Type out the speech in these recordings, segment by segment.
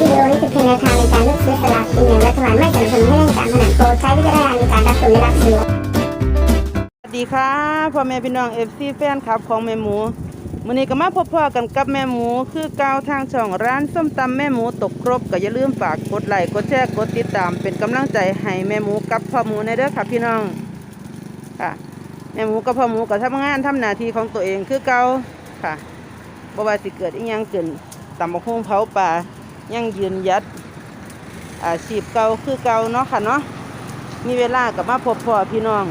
วิดีโอนี้เป็นเพียงแนวทางในการเลือกซื้อสลากกินแบ่งรัฐบาลไม่สนับสนุนให้เล่นการพนันโปรดใช้วิจารณญาณในการรับชมและรับซื้อสวัสดีค่ะพ่อแม่พี่น้องเอฟซีแฟนคลับของแม่หมูมื้อนี้ก็มาพบพ่อกันกับแม่หมู คือก้าวทางช่องร้านส้มตำแม่หมูตกครบก็อย่าลืมฝากกดไลค์กดแชร์กดติดตาม เป็นกำลังใจให้แม่หมูกับพ่อหมูในเด้อค่ะพี่น้องค่ะแม่หมูกับพ่อหมูก็ทำงานทำหน้าที่ของตัวเองคือเกาค่ะบ่ว่าสิเกิดอีหยังขึ้นตำบักหุ่งเผาป่า ยังยืนหยัดอาชีพเก่าคือเก่าเนาะค่ะเนาะมีเวลากับมาพบพ่อพี่น้อง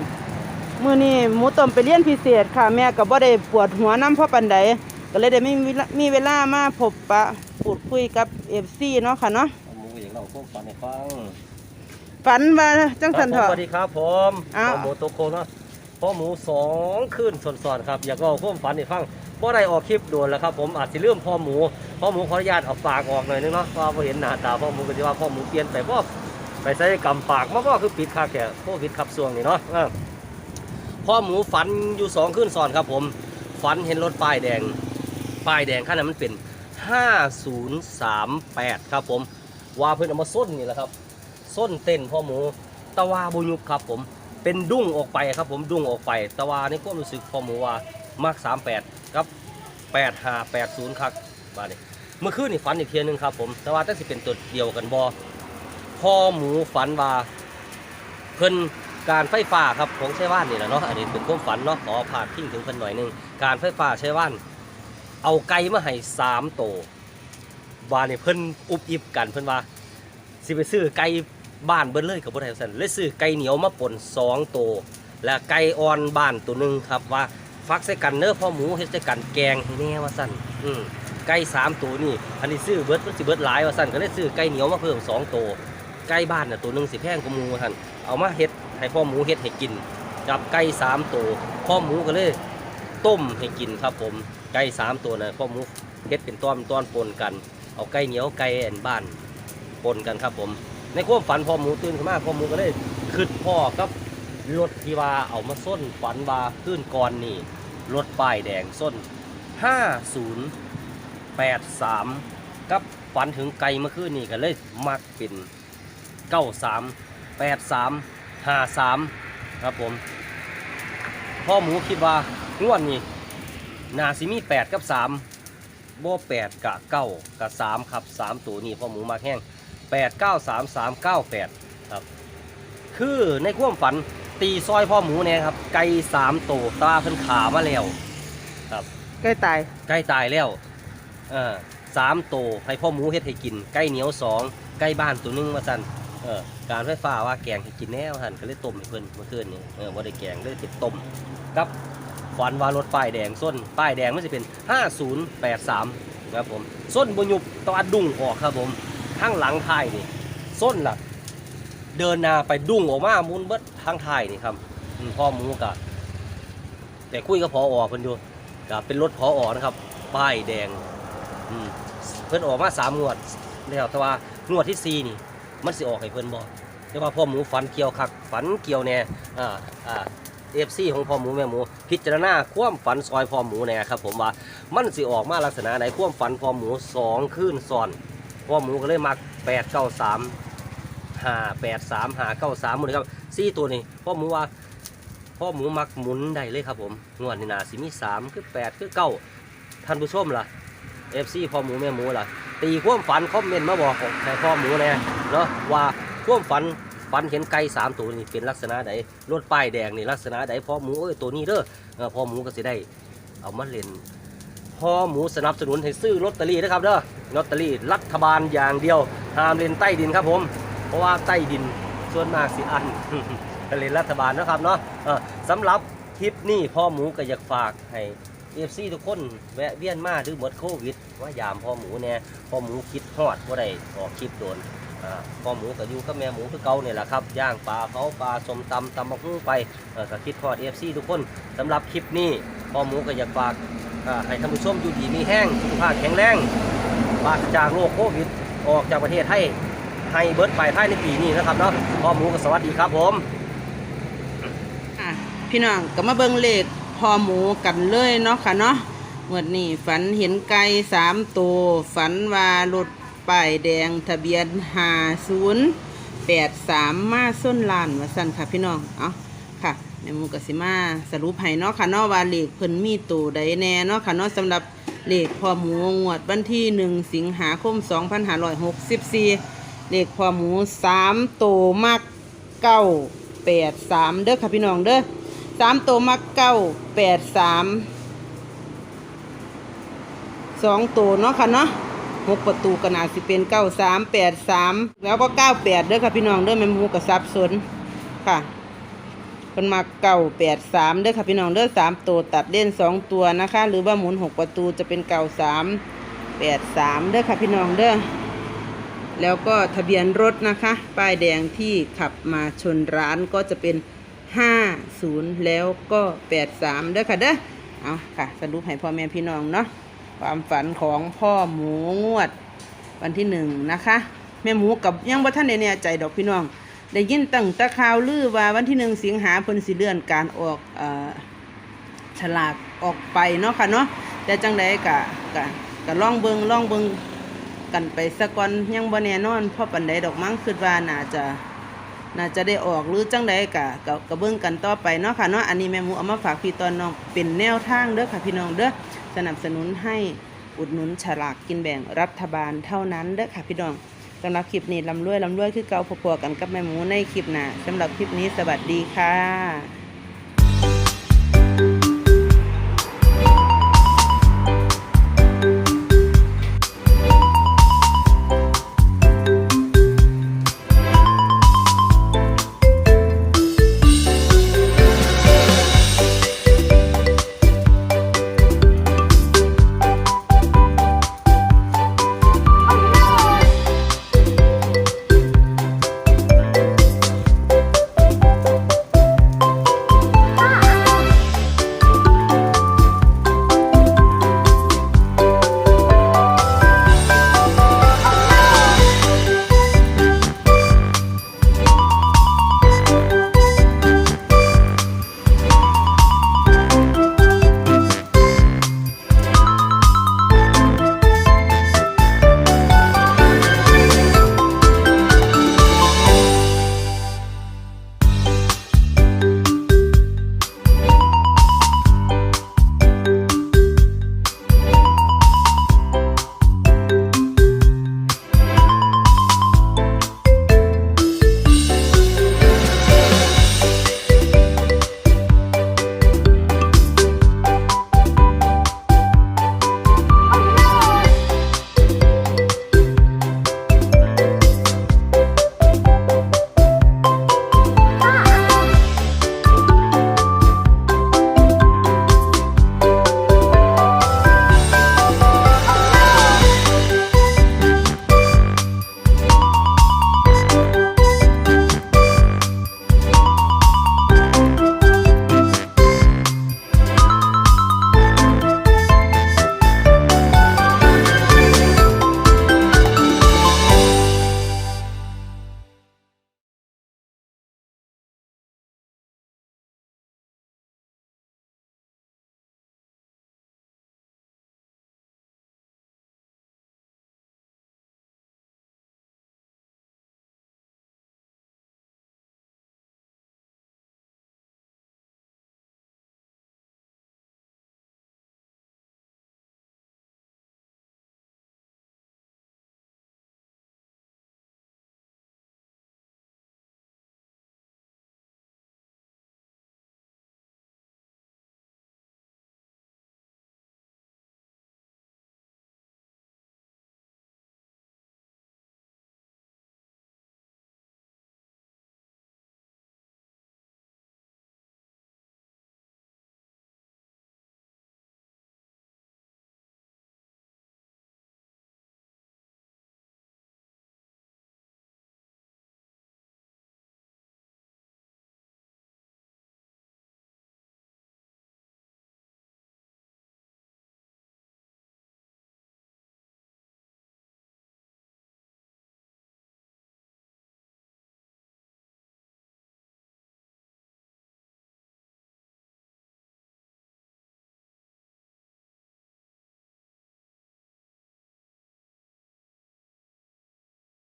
มื่อนี้หมูต้มไปเรียนพิเศษค่ะ แม่ก็บ่ได้ปวดหัวน้ำเพราะปันใดก็เลยได้ไม่มีเวลามีเวลามาพบปะพูดคุยกับเอฟซีเนาะค่ะเนาะหมูอย่างเราพวกฟันให้ฟังฝันว่าจังสันเถครับอะผมสวัสดีครับผมอ้าวพ่อหมูตัวโคเนาะพ่อหมูสองขึ้นสอนๆครับ อยากเราพวกฟันให้ฟัง บ่ได้ออกคลิปด่วนแล้วครับผมอาจจะเลื่อมพ่อหมูพ่อหมูขออนุญาตเอาปากออกหน่อยนึงเนาะเพราะว่าบ่เห็นหน้าตาพ่อหมูก็จะว่าพ่อหมูเปลี่ยนไปบ่ไปใส่กำปากมาบ่คือปิดคาแก่โควิดขับส่วงนี่เนาะพ่อหมูฝันอยู่สองขึ้นซ้อนครับผมฝันเห็นรถป้ายแดงป้ายแดงคันนั้นมันเป็น 5038 ครับผมว่าเพิ่นเอามาส้นนี่แหละครับส้นเต้นพ่อหมูตะวาบุยุบครับผมเป็นดุ้งออกไปครับผมดุ้งออกไป ตะวานความรู้สึกพ่อหมูว่ามัก38กับ 8580ครับบาดนี้เมื่อคืนนี่ฝันอีกเทียหนึงครับ ผมแต่ว่าตั้งสิเป็นตัวเดียวกันบ่พ่อหมูฝันว่าเพิ่นการไฟฟ้าครับของใช้ว่านนี่แหละเนาะอันนี้เป็นความฝันเนาะขอพาดพิงถึงเพิ่นหน่อยนึงการไฟฟ้าใช้ว่านเอาไก่มาให้สามโตวบาดนี่เพิ่นอุบอิบกันเพิ่นว่าสิไปซื้อไก่บ้านเบิ้ลเลยกับบ่ได้สั่นเลยซื้อไก่เหนียวมาป่นสองตัวและไก่อ่อนบ้านตัวหนึ่งครับว่า ฟักใส่กันเนื้อพ่อหมูเฮ็ดใส่กันแกงให้แน่ว่าสั่นอืมไก่สามตัวนี่ อันนี้ซื้อเบิดมันสิเบิดหลายว่าสั่นก็เลยซื้อไก่เหนียวมาเพิ่มสองตัวไก่บ้านน่ะตัวหนึ่งสิแพงกว่าหมูว่าสั่นเอามาเฮ็ดให้พ่อหมูเฮ็ดให้กินกับไก่สามตัวพ่อหมูก็เลยต้มให้กินครับผมไก่สามตัวน่ะพ่อหมูเฮ็ดเป็นต้อนต้อนปนกัน เอาไก่เหนียวไก่แอนบ้านปนกันครับผม ในความฝันพ่อหมูตื่นขึ้นมาพ่อหมูก็เลยขึ้นพ่อกับรถที่ว่าเอามาส้นฝันว่าขึ้นก่อนนี่ รถป้ายแดงส้น 5083 กับฝันถึงไกลเมื่อคืนนี่ก็เลยมักเป็น 93 83 53 ครับผมพ่อหมูคิดว่างวดนี้นาซิมี 8 กับ 3 โบแปดกะเก้ากะสามครับสามตัวนี่พ่อหมูมาแห้งแปดเก้าสามสามเก้าแปดครับ คือในความฝัน ตีซอยพ่อหมูเนี่ยครับ ไก่สามตัวตาเพิ่นขามาแล้วใกล้ตายไก่ตายแล้วเออสามตัวให้พ่อหมูเฮ็ดให้กิน ไก่เหนียวสองไก่บ้านตัวหนึงมาสั่นเออการไฟฟ้าว่าแกงให้กินแน่ว่าหั่นก็เลยต้มให้เพิ่นเมื่อคืนนี้เออบ่ได้แกงเลยติดต้มกับฝันว่ารถป้ายแดงส้นป้ายแดงมันจะเป็น 5083 ครับผม ส้นบยุบตะวันดุ้งออกครับผม ข้างหลังท้ายนี่ ส้นล่ะ เดินนาไปดุ้งออกมามุนเบิดทางไทยนี่ครับพ่อหมูกะแต่คุยกับพออเพิ่นอยู่กะเป็นรถพอออนะครับ ป้ายแดงอืมเพิ่นออกมาสามงวดแล้วแต่ว่างวดที่สี่นี่ มันสิออกให้เพิ่นบ่แต่ว่าพ่อหมูฝันเกี่ยวคักฝันเกี่ยวแน่อ่าอ่าเอฟซีของพ่อหมูแม่หมู พิจารณาความฝันซอยพ่อหมูแน่ครับผมว่ามันสิออกมาลักษณะไหนความฝันพ่อหมูสองคืนซ้อนพ่อหมูก็เลยมักแปดเก้าสาม ห้าแปดสามห้าเก้าสามหมดเลยครับสี่ตัวนี้พ่อหมูว่าพ่อหมูมักหมุนได้เลยครับผมงวดนี้นาสิมีสามคือแปดคือเก้าท่านผู้ชมล่ะเอฟซีพ่อหมูแม่หมูล่ะ ตีความฝันคอมเมนต์มาบอกให้พ่อหมูแน่เนาะว่าความฝันฝันเห็นไก่สามตัวนี่เป็นลักษณะใดรถป้ายแดงนี่ลักษณะใดพ่อหมูเอ้ยตัวนี้เด้อเออพ่อหมูก็สิได้ เอามาเล่นพ่อหมูสนับสนุนให้ซื้อลอตเตอรี่นะครับเด้อลอตเตอรี่รัฐบาลอย่างเดียวห้ามเล่นใต้ดินครับผม เพราะว่าใต้ดินส่วนมากสิอันก็เล่นรัฐบาลนะครับเนาะสำหรับคลิปนี้พ่อหมูก็อยากฝากให้เอฟซีทุกคนแวะเวียนมาดูหมดโควิด ว่ายามพ่อหมูเนี่ยพ่อหมูคิดฮอดว่าได้ออกคลิปโดนพ่อหมูก็อยู่กับแม่หมูคือเก่าเนี่ยแหละครับย่างปลาเผาปลาสมตำตำมะฮู้ไปก็คิดฮอดเอฟซีทุกคนสำหรับคลิปนี้พ่อหมูก็อยากฝากให้ท่านผู้ชมอยู่ดีมีแห้งสุขภาพแข็งแรงปราศจากโรคโควิดออกจากประเทศให้ ให้เบิร์ดไปภายในปีนี้นะครับเนาะพ่อหมูก็สวัสดีครับผมอะพี่น้องก็มาเบิ่งเลขพอหมูกันเลยเนาะค่ะเนาะงวดนี้ฝันเห็นไก่สามตัวฝันว่ารถป้ายแดงทะเบียนห้าศูนย์แปดสามมาส้นลานมาสั่นค่ะพี่น้องเอาค่ะแม่หมูกสิมาสรุปให้เนาะค่ะเนาะว่าเลขเพิ่นมีตัวใดแน่เนาะค่ะเนาะสำหรับเลขพ่อหมูงวดวันที่หนึ่งสิงหาคมสองพันห้าร้อยหกสิบสี่ เลขพ่อหมูสามตัวมักเก้าแปดสามเด้อค่ะพี่น้องเด้อสามตัวมักเก้าแปดสามสองตัวเนาะค่ะเนาะหกประตูก็น่าสิเป็นเก้าสามแปดสามแล้วก็เก้าแปดเด้อค่ะพี่น้องเด้อแม่หมูกับซับสนค่ะคนมาเก้าแปดสามเด้อค่ะพี่น้องเด้อสามตัวตัดเล่นสองตัวนะคะ หรือว่าหมุนหกประตูจะเป็นเก้าสามแปดสามเด้อค่ะพี่น้องเด้อ แล้วก็ทะเบียนรถนะคะ ป้ายแดงที่ขับมาชนร้านก็จะเป็นห้าศูนย์แล้วก็แปดสามเด้อค่ะเด้อเอาค่ะ สรุปให้พ่อแม่พี่น้องเนาะความฝันของพ่อหมูงวด วันที่หนึ่งนะคะแม่หมูกับยังบ่ท่านได้แน่ใจดอกพี่น้อง ได้ยินตั้งตะข่าวลือว่าวันที่หนึ่งสิงหาเพิ่นสิเลื่อนการออกอ่อฉลากออกไปเนาะค่ะเนาะแต่จังใดกะกะกะลองเบิงลองเบิง กันไปสักก่อนยังบ่แน่นอนเพราะปันใดดอกมั้งคิดว่าน่าจะน่าจะได้ออกหรือจังใดกะกะกะเบิ่งกันต่อไปเนาะค่ะเนาะอันนี้แม่หมูเอามาฝากพี่ตอนน้องเป็นแนวทางเด้อค่ะพี่น้องเด้อสนับสนุนให้อุดหนุนฉลากกินแบ่งรัฐบาลเท่านั้นเด้อค่ะพี่น้องสำหรับคลิปนี้ลำรวยลำรวยคือเกาพอๆกันกับแม่หมูในคลิปหน้าสำหรับคลิปนี้สวัสดีค่ะ